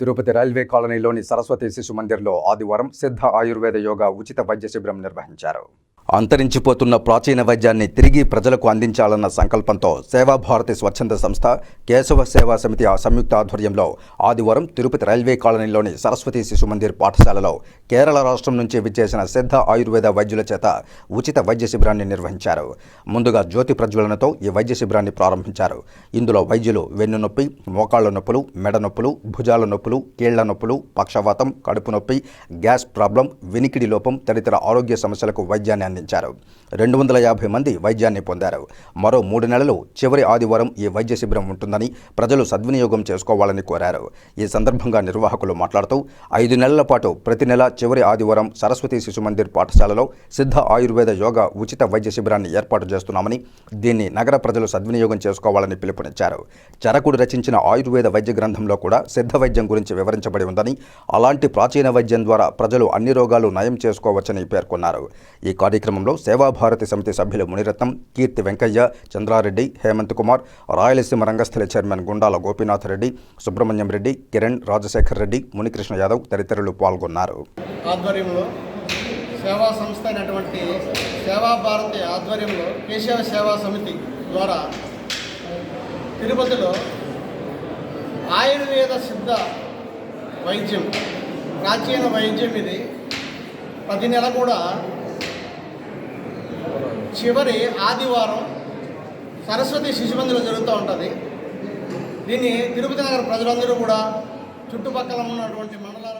Tirupati railway కాలనీలోని సరస్వతి శిశు మందిర్లో ఆదివారం సిద్ధ ఆయుర్వేద యోగా ఉచిత వైద్య శిబిరం నిర్వహించారు. అంతరించిపోతున్న ప్రాచీన వైద్యాన్ని తిరిగి ప్రజలకు అందించాలన్న సంకల్పంతో సేవాభారతి స్వచ్ఛంద సంస్థ కేశవ సేవా సమితి ఆ సంయుక్త ఆధ్వర్యంలో ఆదివారం తిరుపతి రైల్వే కాలనీలోని సరస్వతి శిశు మందిర్ పాఠశాలలో కేరళ రాష్ట్రం నుంచి విచ్చేసిన సిద్ధ ఆయుర్వేద వైద్యుల చేత ఉచిత వైద్య శిబిరాన్ని నిర్వహించారు. ముందుగా జ్యోతి ప్రజ్వలనతో ఈ వైద్య శిబిరాన్ని ప్రారంభించారు. ఇందులో వైద్యులు వెన్నునొప్పి మోకాళ్ళ నొప్పులు మెడ నొప్పులు భుజాల నొప్పులు కీళ్ళ నొప్పులు పక్షవాతం కడుపు నొప్పి గ్యాస్ ప్రాబ్లం వినికిడి లోపం తదితర ఆరోగ్య సమస్యలకు వైద్యాన్ని అందించారు రెండు వందల యాభై మంది వైద్యాన్ని పొందారు. మరో మూడు నెలలు చివరి ఆదివారం ఈ వైద్య శిబిరం ఉంటుందని ప్రజలు సద్వినియోగం చేసుకోవాలని కోరారు. ఈ సందర్భంగా నిర్వాహకులు మాట్లాడుతూ ఐదు నెలల పాటు ప్రతి నెల చివరి ఆదివారం సరస్వతి శిశు మందిర్ పాఠశాలలో సిద్ధ ఆయుర్వేద యోగా ఉచిత వైద్య శిబిరాన్ని ఏర్పాటు చేస్తున్నామని దీన్ని నగర ప్రజలు సద్వినియోగం చేసుకోవాలని పిలుపునిచ్చారు. చరకుడు రచించిన ఆయుర్వేద వైద్య గ్రంథంలో కూడా సిద్ధ వైద్యం గురించి వివరించబడి ఉందని అలాంటి ప్రాచీన వైద్యం ద్వారా ప్రజలు అన్ని రోగాలు నయం చేసుకోవచ్చని పేర్కొన్నారు. ఈ కార్యక్రమం కార్యక్రమంలో సేవాభారతి సమితి సభ్యులు మునిరత్నం కీర్తి వెంకయ్య చంద్రారెడ్డి హేమంత్ కుమార్ రాయలసీమ రంగస్థల చైర్మన్ గుండాల గోపీనాథ్ రెడ్డి సుబ్రహ్మణ్యం రెడ్డి కిరణ్ రాజశేఖర్ రెడ్డి మునికృష్ణ యాదవ్ తదితరులు పాల్గొన్నారు. ఆధ్వర్యంలో సేవా సంస్థ అయినటువంటి సేవాభారతి ఆధ్వర్యంలో కేశవ సేవా సమితి ద్వారా తిరుపతిలో ఆయుర్వేద సిద్ధ వైద్యం ప్రాచీన వైద్యం ఇది. ప్రతి నెల కూడా చివరి ఆదివారం సరస్వతి శిశు మందిరం జరుగుతూ ఉంటుంది. దీన్ని తిరుపతి నగర ప్రజలందరూ కూడా చుట్టుపక్కల ఉన్నటువంటి మండలాల